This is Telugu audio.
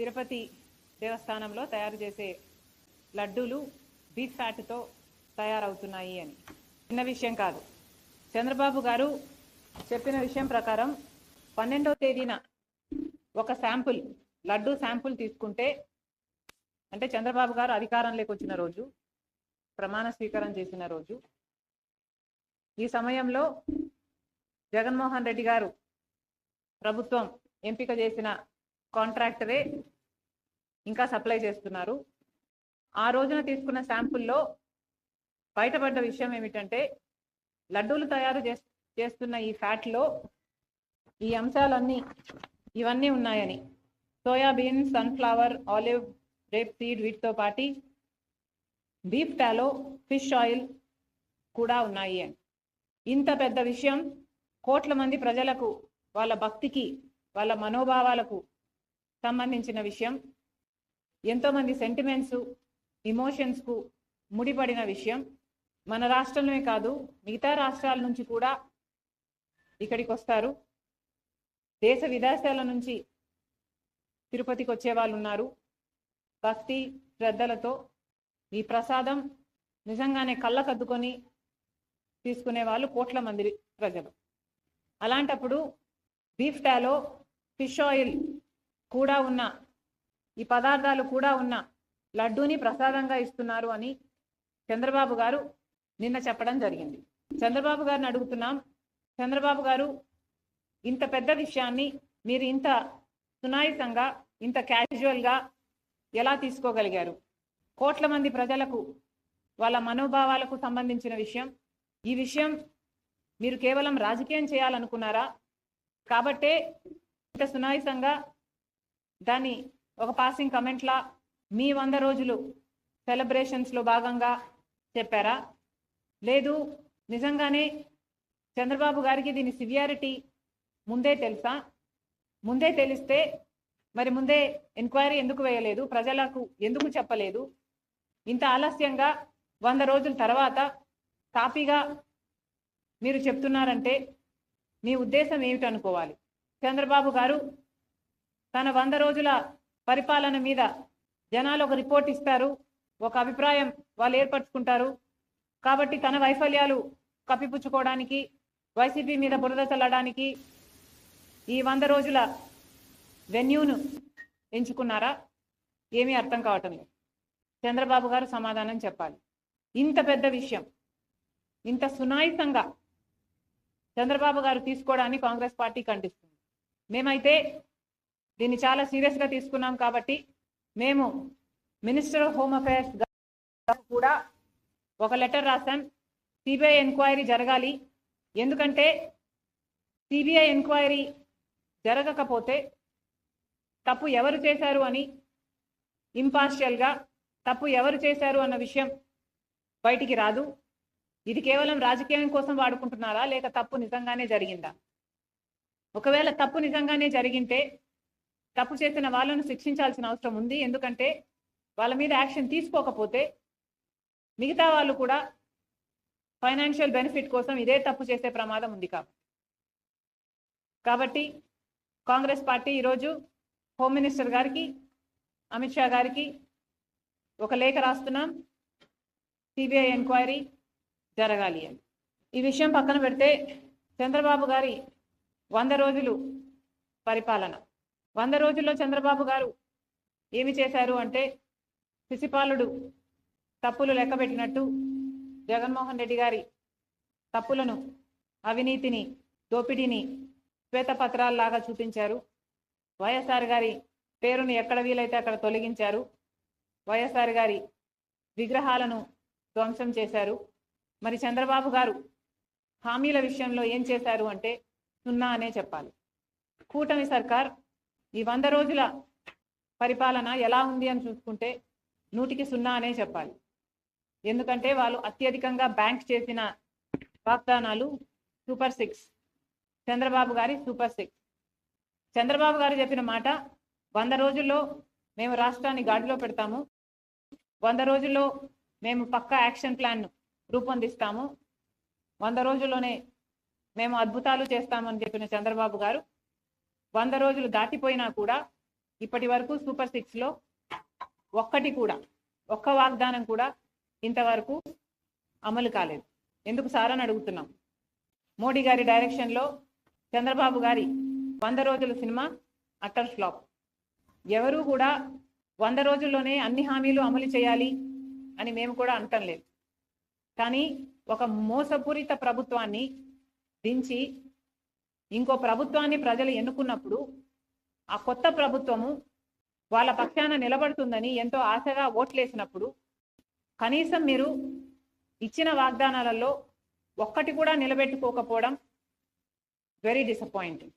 తిరుపతి దేవస్థానంలో తయారు చేసే లడ్డూలు బీఫ్ ఫ్యాట్తో తయారవుతున్నాయి అని. చిన్న విషయం కాదు. చంద్రబాబు గారు చెప్పిన విషయం ప్రకారం పన్నెండవ తేదీన ఒక శాంపుల్ లడ్డూ శాంపుల్ తీసుకుంటే అంటే చంద్రబాబు గారు అధికారంలోకి వచ్చిన రోజు ప్రమాణ స్వీకారం చేసిన రోజు ఈ సమయంలో జగన్మోహన్ రెడ్డి గారు ప్రభుత్వం ఎంపిక చేసిన కాంట్రాక్టరే ఇంకా సప్లై చేస్తున్నారు. ఆ రోజున తీసుకున్న శాంపుల్లో బయటపడ్డ విషయం ఏమిటంటే లడ్డూలు తయారు చేస్- చేస్తున్న ఈ ఫ్యాట్లో ఈ అంశాలన్నీ ఇవన్నీ ఉన్నాయని. Soyabean sunflower olive rape seed వీటితో పాటి బీఫ్ టాలో ఫిష్ ఆయిల్ కూడా ఉన్నాయి అని. ఇంత పెద్ద విషయం కోట్ల మంది ప్రజలకు వాళ్ళ భక్తికి వాళ్ళ మనోభావాలకు సంబంధించిన విషయం ఎంతోమంది సెంటిమెంట్స్ ఇమోషన్స్కు ముడిపడిన విషయం. మన రాష్ట్రంలోనే కాదు మిగతా రాష్ట్రాల నుంచి కూడా ఇక్కడికి వస్తారు. దేశ విదేశాల నుంచి తిరుపతికి వచ్చే వాళ్ళు ఉన్నారు. భక్తి శ్రద్ధలతో ఈ ప్రసాదం నిజంగానే కళ్ళకద్దుకొని తీసుకునే వాళ్ళు కోట్ల మంది ప్రజలు. అలాంటప్పుడు బీఫ్ టాలో ఫిష్ ఆయిల్ కూడా ఉన్న ఈ పదార్థాలు కూడా ఉన్న లడ్డూని ప్రసాదంగా ఇస్తున్నారు అని చంద్రబాబు గారు నిన్న చెప్పడం జరిగింది. చంద్రబాబు గారిని అడుగుతున్నాం చంద్రబాబు గారు ఇంత పెద్ద విషయాన్ని మీరు ఇంత సునాయసంగా ఇంత క్యాజువల్గా ఎలా తీసుకోగలిగారు? కోట్ల మంది ప్రజలకు వాళ్ళ మనోభావాలకు సంబంధించిన విషయం. ఈ విషయం మీరు కేవలం రాజకీయం చేయాలనుకున్నారా? కాబట్టే ఇంత సునాయసంగా దాన్ని ఒక పాసింగ్ కమెంట్లా మీ వంద రోజులు సెలబ్రేషన్స్లో భాగంగా చెప్పారా? లేదు నిజంగానే చంద్రబాబు గారికి దీని సివియారిటీ ముందే తెలుసా? ముందే తెలిస్తే మరి ముందే ఎంక్వైరీ ఎందుకు వేయలేదు? ప్రజలకు ఎందుకు చెప్పలేదు? ఇంత ఆలస్యంగా వంద రోజుల తర్వాత తాపీగా మీరు చెప్తున్నారంటే మీ ఉద్దేశం ఏమిటనుకోవాలి? చంద్రబాబు గారు తన వంద రోజుల పరిపాలన మీద జనాలు ఒక రిపోర్ట్ ఇస్తారు ఒక అభిప్రాయం వాళ్ళు ఏర్పరచుకుంటారు. కాబట్టి తన వైఫల్యాలు కప్పిపుచ్చుకోవడానికి వైసీపీ మీద బురద చల్లడానికి ఈ వంద రోజుల వెన్యూను ఎంచుకున్నారా? ఏమీ అర్థం కావటం లేదు. చంద్రబాబు గారు సమాధానం చెప్పాలి. ఇంత పెద్ద విషయం ఇంత సునాయసంగా చంద్రబాబు గారు తీసుకోవడాన్ని కాంగ్రెస్ పార్టీ ఖండిస్తుంది. మేమైతే దీన్ని చాలా సీరియస్గా తీసుకున్నాం కాబట్టి మేము మినిస్టర్ ఆఫ్ హోమ్ అఫైర్స్ కూడా ఒక లెటర్ రాశాం. సిబిఐ ఎంక్వైరీ జరగాలి. ఎందుకంటే సిబిఐ ఎంక్వైరీ జరగకపోతే తప్పు ఎవరు చేశారు అని ఇంపార్షియల్గా తప్పు ఎవరు చేశారు అన్న విషయం బయటికి రాదు. ఇది కేవలం రాజకీయం కోసం వాడుకుంటున్నారా లేక తప్పు నిజంగానే జరిగిందా? ఒకవేళ తప్పు నిజంగానే జరిగింటే తప్పు చేసిన వాళ్ళను శిక్షించాల్సిన అవసరం ఉంది. ఎందుకంటే వాళ్ళ మీద యాక్షన్ తీసుకోకపోతే మిగతా వాళ్ళు కూడా ఫైనాన్షియల్ బెనిఫిట్ కోసం ఇదే తప్పు చేసే ప్రమాదం ఉంది కాబట్టి కాబట్టి కాంగ్రెస్ పార్టీ ఈరోజు హోమ్ మినిస్టర్ గారికి అమిత్ షా గారికి ఒక లేఖ రాస్తున్నాం. సిబిఐ ఎంక్వైరీ జరగాలి అని. ఈ విషయం పక్కన పెడితే చంద్రబాబు గారి వంద రోజులు పరిపాలన. వంద రోజుల్లో చంద్రబాబు గారు ఏమి చేశారు అంటే శిశుపాలుడు తప్పులు లెక్కబెట్టినట్టు జగన్మోహన్ రెడ్డి గారి తప్పులను అవినీతిని దోపిడీని శ్వేతపత్రాల్లాగా చూపించారు. వైఎస్ఆర్ గారి పేరును ఎక్కడ వీలైతే అక్కడ తొలగించారు. వైఎస్ఆర్ గారి విగ్రహాలను ధ్వంసం చేశారు. మరి చంద్రబాబు గారు హామీల విషయంలో ఏం చేశారు అంటే సున్నా అనే చెప్పాలి. కూటమి సర్కార్ ఈ వంద రోజుల పరిపాలన ఎలా ఉంది అని చూసుకుంటే నూటికి సున్నా అనే చెప్పాలి. ఎందుకంటే వాళ్ళు అత్యధికంగా బ్యాంక్ చేసిన వాగ్దానాలు సూపర్ సిక్స్. చంద్రబాబు గారి సూపర్ సిక్స్. చంద్రబాబు గారు చెప్పిన మాట వంద రోజుల్లో మేము రాష్ట్రాన్ని గాడిలో పెడతాము. వంద రోజుల్లో మేము పక్కా యాక్షన్ ప్లాన్ రూపొందిస్తాము. వంద రోజుల్లోనే మేము అద్భుతాలు చేస్తామని చెప్పిన చంద్రబాబు గారు వంద రోజులు దాటిపోయినా కూడా ఇప్పటి వరకు సూపర్ సిక్స్లో ఒక్కటి కూడా ఒక్క వాగ్దానం కూడా ఇంతవరకు అమలు కాలేదు. ఎందుకు సార్ అని అడుగుతున్నాం. మోడీ గారి డైరెక్షన్లో చంద్రబాబు గారి వంద రోజుల సినిమా అట్టర్ ఫ్లాప్. ఎవరూ కూడా వంద రోజుల్లోనే అన్ని హామీలు అమలు చేయాలి అని మేము కూడా అంటం లేదు. కానీ ఒక మోసపూరిత ప్రభుత్వాన్ని దించి ఇంకో ప్రభుత్వాన్ని ప్రజలు ఎన్నుకున్నప్పుడు ఆ కొత్త ప్రభుత్వము వాళ్ళ పక్షాన నిలబడుతుందని ఎంతో ఆశగా ఓట్లేసినప్పుడు కనీసం మీరు ఇచ్చిన వాగ్దానాలలో ఒక్కటి కూడా నిలబెట్టుకోకపోవడం వెరీ డిసప్పాయింటింగ్